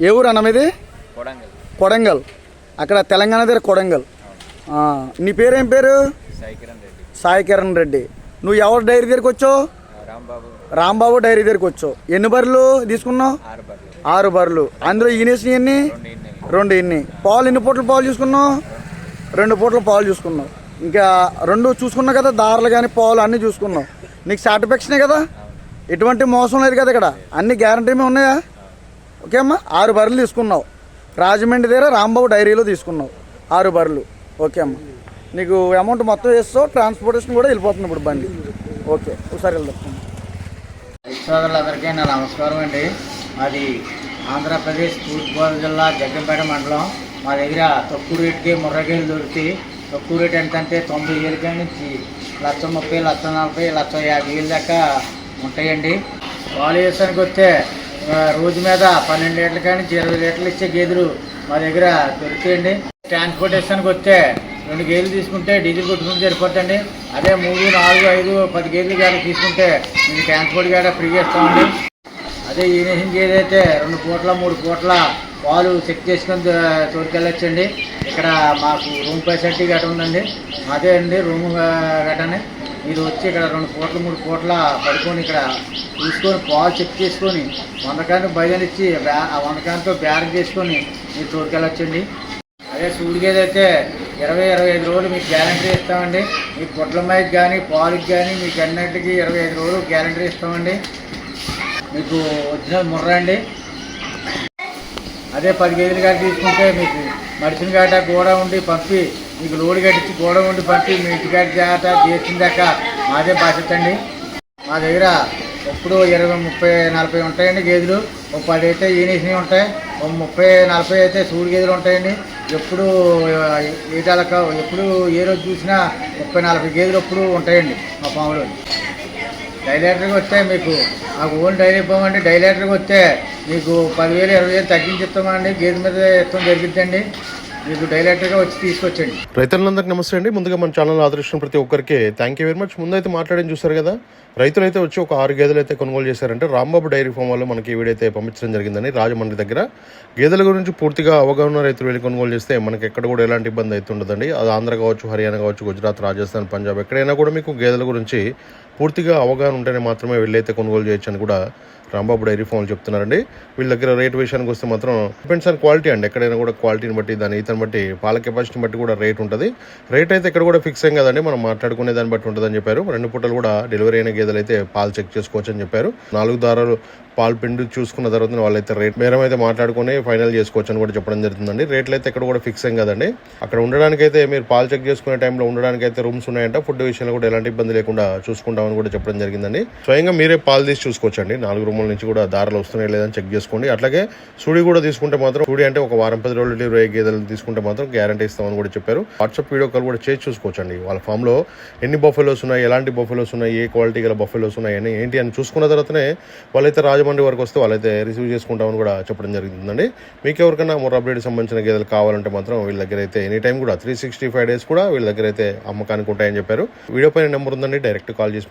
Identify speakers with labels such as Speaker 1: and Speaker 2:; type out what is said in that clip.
Speaker 1: ఏ ఊరు అన్న మీది?
Speaker 2: కొడంగల్.
Speaker 1: కొడంగల్. అక్కడ తెలంగాణ దగ్గర కొడంగల్. నీ పేరేం పేరు?
Speaker 2: సాయి కిరణ్ రెడ్డి.
Speaker 1: నువ్వు ఎవరు డైరీ దగ్గరికి వచ్చావు?
Speaker 2: రాంబాబు.
Speaker 1: డైరీ దగ్గరికి వచ్చావు. ఎన్ని బర్రెలు తీసుకున్నావు?
Speaker 2: ఆరు
Speaker 1: బర్రెలు. అందులో ఈనేసినవి ఎన్ని?
Speaker 2: రెండు ఇన్ని.
Speaker 1: పాలు ఎన్ని పూటలు పాలు చూసుకున్నావు? రెండు పూటలు పాలు చూసుకున్నావు. ఇంకా రెండు చూసుకున్నావు కదా దారులు కానీ పాలు అన్నీ చూసుకున్నావు. నీకు సాటిస్ఫాక్షనే కదా? ఎటువంటి మోసం లేదు కదా ఇక్కడ. అన్ని గ్యారంటీ ఉన్నాయా? ఓకే అమ్మా? ఆరు బర్రెలు తీసుకున్నావు. రాజమండ్రి దగ్గర రాంబాబు డైరీలో తీసుకున్నావు. ఆరు బర్రెలు. ఓకే అమ్మా. నీకు అమౌంట్ మొత్తం వేస్తావు ట్రాన్స్పోర్టేషన్ కూడా వెళ్ళిపోతుంది ఇప్పుడు బండి. ఓకే ఒకసారి వెళ్దాం.
Speaker 3: సోదరులందరికీ నా నమస్కారం అండి. మాది ఆంధ్రప్రదేశ్ తూర్పుగోదావరి జిల్లా జగ్గంపేట మండలం. మా దగ్గర తక్కువ రేటుకి ముర్రగేలు దొరికి తక్కువ రేట్ ఎంతంటే తొంభై వేలు నుంచి లక్ష ముప్పై లక్ష నలభై లక్ష యాభై వేలు దాకా ఉంటాయండి. పాలు వేసానికి వస్తే రోజు మీద పన్నెండు లీటర్ల కానీ ఇరవై లీటర్లు ఇచ్చే గేదెలు మా దగ్గర దొరుకుతాయండి ట్రాన్స్పోర్టేషన్కి వస్తే రెండు గేదెలు తీసుకుంటే డీజిల్ కొట్టుకుంటే సరిపోతుంది అదే మూడు నాలుగు ఐదు పది గేదెలు కానీ తీసుకుంటే మీకు ట్రాన్స్పోర్ట్ కూడా ఫ్రీగా చేస్తామండి. అదే ఈ నేషన్ గేదె అయితే రెండు పూట్ల మూడు పూట్ల పాలు చెక్ చేసుకొని తోడుకెళ్ళొచ్చండి ఇక్కడ మాకు రూమ్ ఫెసిలిటీ గట్రా ఉందండి. అదే అండి రూమ్ గట్టని మీరు వచ్చి ఇక్కడ రెండు పూట్ల మూడు పూట్ల పడుకొని ఇక్కడ చూసుకొని పాలు చెక్ చేసుకొని వందకాన్ని బయలు ఇచ్చి బ్యా వందకాయలతో వందకానితో చేసుకొని మీరు తోడుకెళ్ళొచ్చండి. అదే సూడిగేది అయితే ఇరవై ఇరవై ఐదు రోజులు మీకు గ్యారంటీ ఇస్తామండి. మీ పొట్లమ్మాయికి కానీ పాలుకి కానీ మీకు అన్నింటికి ఇరవై ఐదు రోజులు గ్యారంటీ ఇస్తామండి. మీకు వచ్చిన ముర్ర అండి. అదే పది కేజీలు కానీ తీసుకుంటే మీకు మడిసిన గాట కూడా ఉండి పంపి మీకు లోడ్ కట్టించి గోడ ఉండి పట్టి మీ ఇంటికాడి జాగ్రత్త చేసిందాక మాదే బాధ్యత అండి. మా దగ్గర ఎప్పుడు ఇరవై ముప్పై నలభై ఉంటాయండి గేదెలు. ఓ పది అయితే ఈనేసినవి ఉంటాయి. ఓ ముప్పై నలభై అయితే సూడు గేదెలు ఉంటాయండి. ఎప్పుడు ఏటాలక ఎప్పుడు ఏ రోజు చూసినా ముప్పై నలభై గేదెలు ఎప్పుడు ఉంటాయండి మా పాములు. డైలేటర్కి వస్తే మీకు మాకు ఓన్ డైరీ ఇవ్వమండి. డైలేటర్కి వస్తే మీకు పదివేలు ఇరవై వేలు తగ్గించి ఇస్తామండి. గేదె మీద ఇస్తాం జరిగిద్దండి. మీకు డైరెక్ట్గా వచ్చి తీసుకొచ్చండి.
Speaker 4: రైతులందరికీ నమస్తే అండి. ముందుగా మన ఛానల్ ఆదరించిన ప్రతి ఒక్కరికి థ్యాంక్ యూ వెరీ మచ్ ముందైతే మాట్లాడని చూస్తారు కదా రైతులు అయితే వచ్చి ఒక ఆరు గేదెలు అయితే కొనుగోలు చేశారంటే రాంబాబు డైరీ ఫామ్ వాళ్ళు మనకి ఈ పంపించడం జరిగిందని రాజమండ్రి దగ్గర గేదెల గురించి పూర్తిగా అవగాహన రైతులు వెళ్ళి కొనుగోలు చేస్తే మనకి ఎక్కడ కూడా ఎలాంటి ఇబ్బంది అయితే ఉండదండి. అది ఆంధ్ర కావచ్చు హర్యానా కావచ్చు గుజరాత్ రాజస్థాన్ పంజాబ్ ఎక్కడైనా కూడా మీకు గేదెల గురించి పూర్తిగా అవగాహన ఉంటేనే మాత్రమే వెళ్ళైతే కొనుగోలు చేయొచ్చు అని కూడా రాంబాబు డైరీ ఫామ్లు చెప్తున్నారండి. వీళ్ళ దగ్గర రేట్ విషయానికి వస్తే మాత్రం డిపెండ్స్ ఆన్ క్వాలిటీ అండి. ఎక్కడైనా కూడా క్వాలిటీని బట్టి దాని ఈతని బట్టి పాల కెపాసిటీని బట్టి కూడా రేట్ ఉంటుంది. రేట్ అయితే ఇక్కడ కూడా ఫిక్స్ ఏం కదండి మనం మాట్లాడుకునే దాన్ని బట్టి ఉంటుందని చెప్పారు. రెండు పూటలు కూడా డెలివరీ అయిన గేదెలు అయితే పాలు చెక్ చేసుకోవచ్చు అని చెప్పారు. నాలుగు దారాలు పాలు పిండి చూసుకున్న తర్వాత వాళ్ళైతే రేట్ మేరం అయితే మాట్లాడుకుని ఫైనల్ చేసుకోవచ్చు అని కూడా చెప్పడం జరుగుతుందండి. రేట్లు అయితే ఇక్కడ కూడా ఫిక్స్ ఏం కదండి. అక్కడ ఉండడానికి అయితే మీరు పాలు చెక్ చేసుకునే టైంలో ఉండడానికి అయితే రూమ్స్ ఉన్నాయంట. ఫుడ్ విషయంలో కూడా ఎలాంటి ఇబ్బంది లేకుండా చూసుకుంటాం అని కూడా చెప్పడం జరిగిందండి. స్వయంగా మీరే పాలు తీసి చూసుకోవచ్చండి. నాలుగు రూముల నుంచి కూడా దారాలు వస్తున్నాయి లేదని చెక్ చేసుకోండి. అట్లాగే సూడి కూడా తీసుకుంటే మాత్రం సూడి అంటే ఒక వారం పది రోజులు డెలివరీ అయ్యే గేదెలు తీసుకుంటే మాత్రం గ్యారంటీ ఇస్తామని కూడా చెప్పారు. వాట్సాప్ వీడియో కాల్ కూడా చేసి చూసుకోవచ్చండి. వాళ్ళ ఫామ్లో ఎన్ని బఫెలోస్ ఉన్నాయి ఎలాంటి బఫెలోస్ ఉన్నాయి ఏ క్వాలిటీ గల బఫెలోస్ ఉన్నాయి అని ఏంటి అని చూసుకున్న తర్వాతనే వాళ్ళైతే రాజమండ్రి వరకు వస్తే వాళ్ళైతే రిసీవ్ చేసుకుంటామని కూడా చెప్పడం జరుగుతుందండి మీకు ఎవరికైనా మొర అప్డేట్ సంబంధించిన గేదెలు కావాలంటే మాత్రం వీళ్ళ దగ్గర అయితే ఎనీ టైం కూడా త్రీ సిక్స్టీ ఫైవ్ డేస్ కూడా వీళ్ళ దగ్గర అయితే అమ్మకానికి ఉంటాయని చెప్పారు. వీడియో పైన నెంబర్ ఉందండి. డైరెక్ట్ కాల్ చేసి